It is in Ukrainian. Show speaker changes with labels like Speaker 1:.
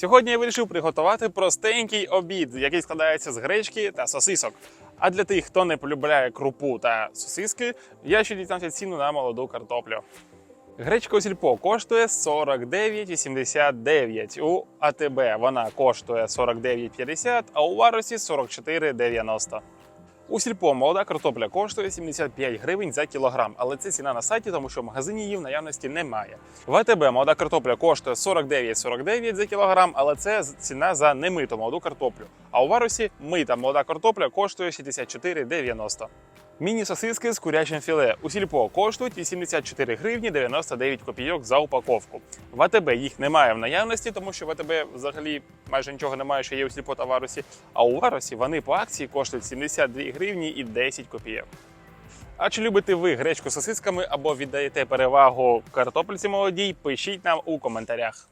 Speaker 1: Сьогодні я вирішив приготувати простенький обід, який складається з гречки та сосисок. А для тих, хто не полюбляє крупу та сосиски, я ще дізнався ціну на молоду картоплю. Гречка у сільпо коштує 49,79. У АТБ вона коштує 49,50, а у варусі 44,90. У сільпо молода картопля коштує 75 гривень за кілограм, але це ціна на сайті, тому що в магазині її в наявності немає. В АТБ молода картопля коштує 49,49 за кілограм, але це ціна за немиту молоду картоплю. А у варусі мита молода картопля коштує 64,90. Міні-сосиски з курячим філе у сільпо коштують 84 гривні 99 копійок за упаковку. В АТБ їх немає в наявності, тому що в АТБ взагалі майже нічого немає, що є у сліпота та варусі. А у варусі вони по акції коштують 72 гривні і 10 копійок. А чи любите ви гречку з сосисками або віддаєте перевагу картопельці молодій? Пишіть нам у коментарях.